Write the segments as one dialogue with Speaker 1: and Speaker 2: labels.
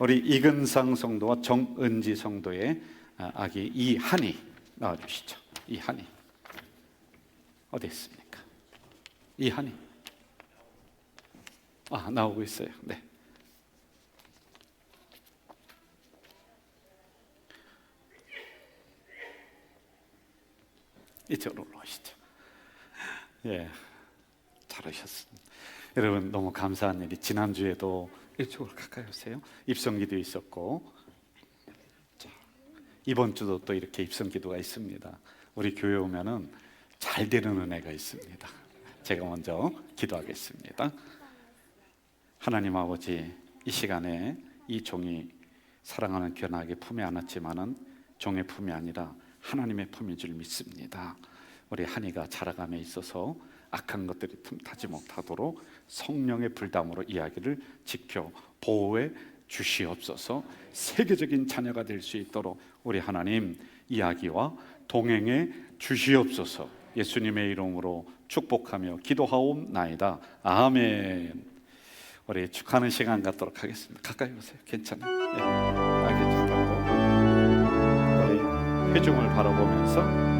Speaker 1: 우리 이근상 성도와 정은지 성도의 아, 아기 이한이 나와주시죠. 이한이 어디 있습니까? 이한이 아 나오고 있어요. 네. 이쪽으로 올라오시죠. 예, 잘하셨습니다. 여러분 너무 감사한 일이 지난 주에도 이쪽으로 가까이 오세요. 입성기도 있었고, 자, 이번 주도 또 이렇게 입성기도가 있습니다. 우리 교회 오면은 잘 되는 은혜가 있습니다. 제가 먼저 기도하겠습니다. 하나님 아버지 이 시간에 이 종이 사랑하는 견학의 품에 안았지만은 종의 품이 아니라 하나님의 품인 줄 믿습니다. 우리 한이가 자라감에 있어서 악한 것들이 틈타지 못하도록 성령의 불담으로 이야기를 지켜 보호해 주시옵소서. 세계적인 자녀가 될 수 있도록 우리 하나님 이야기와 동행해 주시옵소서. 예수님의 이름으로 축복하며 기도하옵나이다. 아멘. 우리 축하하는 시간 갖도록 하겠습니다. 가까이 오세요. 괜찮아요. 예. 알게 좀 우리 회중을 바라보면서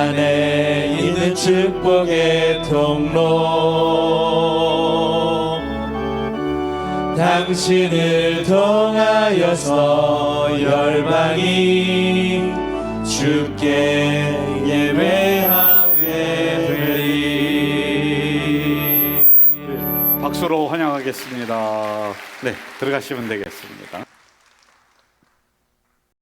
Speaker 2: 안에 있는 축복의 통로 당신을 통하여서 열방이 주께 예배하게 되리
Speaker 1: 박수로 환영하겠습니다. 네, 들어가시면 되겠습니다.